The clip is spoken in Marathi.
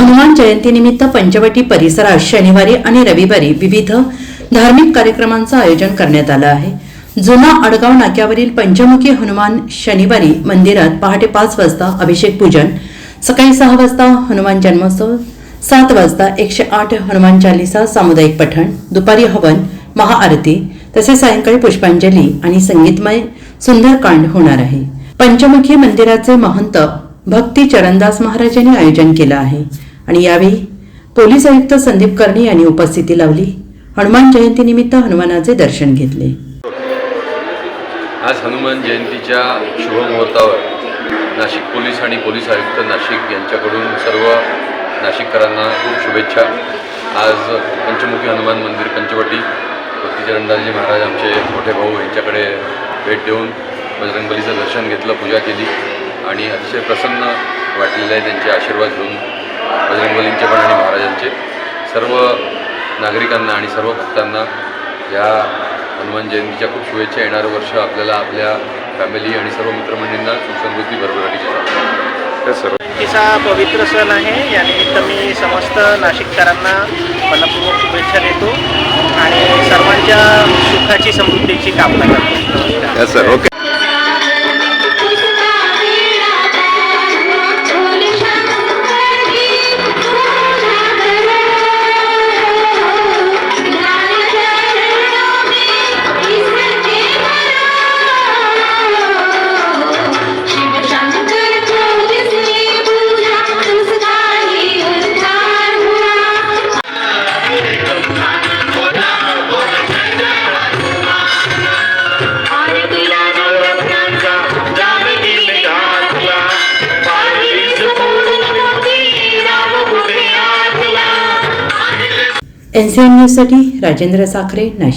हनुमान जयंतीनिमित्त पंचवटी परिसरात शनिवारी आणि रविवारी विविध धार्मिक कार्यक्रमांचं आयोजन करण्यात आलं आहे. जुना अडगाव नाक्यावरील पंचमुखी हनुमान शनिवारी मंदिरात पहाटे पाच वाजता अभिषेक पूजन सकाळी सहा वाजता हनुमान जन्मोत्सव सात वाजता एकशे आठ हनुमान चालिसा सामुदायिक पठण दुपारी हवन महाआरती तसेच सायंकाळी पुष्पांजली आणि संगीतमय सुंदरकांड होणार आहे. पंचमुखी मंदिराचे महंत भक्ती चरणदास महाराजांनी आयोजन केलं आहे. आणि यावेळी पोलीस आयुक्त संदीप कर्णी यांनी उपस्थिती लावली. हनुमान जयंतीनिमित्त हनुमानाचे दर्शन घेतले. आज हनुमान जयंतीच्या शुभमुहूर्तावर नाशिक पोलीस आणि पोलीस आयुक्त नाशिक यांच्याकडून सर्व नाशिककरांना खूप शुभेच्छा. आज पंचमुखी हनुमान मंदिर पंचवटी भक्तीचरणदासजी महाराज आमचे मोठे भाऊ यांच्याकडे भेट देऊन बजरंगबलीचं दर्शन घेतलं पूजा केली आणि अतिशय प्रसन्न वाटलेलं आहे. त्यांचे आशीर्वाद घेऊन बजरंगबलींचे पण आणि महाराजांचे. सर्व नागरिकांना आणि सर्व भक्तांना या हनुमान जयंतीच्या खूप शुभेच्छा. येणारं वर्ष आपल्याला आपल्या फॅमिली आणि सर्व मित्रमंडळींना सुखसमृद्धी भरभराटीची सर्व जयंतीचा पवित्र सण आहे. यानिमित्त मी समस्त नाशिककरांना मनपूर्वक शुभेच्छा देतो आणि सर्वांच्या सुखाची समृद्धीची कामना करतो. ओके एन सी एन न्यूजसाठी राजेंद्र साखरे नाशिक.